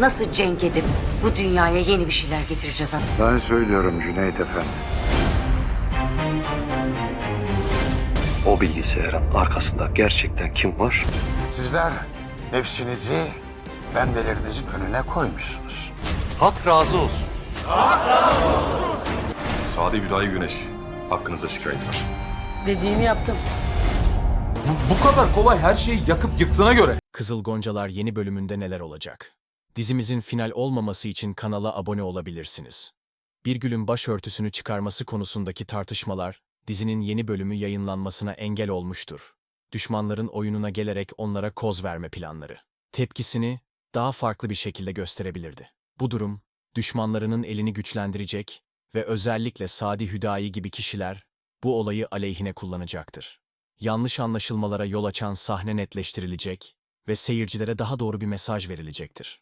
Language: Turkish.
nasıl cenk edip bu dünyaya yeni bir şeyler getireceğiz ha? Ben söylüyorum Cüneyt Efendi. O bilgisayarın arkasında gerçekten kim var? Sizler nefsinizi bendelerinizin önüne koymuşsunuz. Hak razı olsun. Sadi Hüdayi Güneş. Hakkınızda şikayet var. Dediğini yaptım. Bu kadar kolay her şeyi yakıp yıktığına göre. Kızıl Goncalar yeni bölümünde neler olacak? Dizimizin final olmaması için kanala abone olabilirsiniz. Birgül'ün başörtüsünü çıkarması konusundaki tartışmalar, dizinin yeni bölümü yayınlanmasına engel olmuştur. Düşmanların oyununa gelerek onlara koz verme planları. Tepkisini daha farklı bir şekilde gösterebilirdi. Bu durum, düşmanlarının elini güçlendirecek ve özellikle Sadi Hüdayi gibi kişiler bu olayı aleyhine kullanacaktır. Yanlış anlaşılmalara yol açan sahne netleştirilecek ve seyircilere daha doğru bir mesaj verilecektir.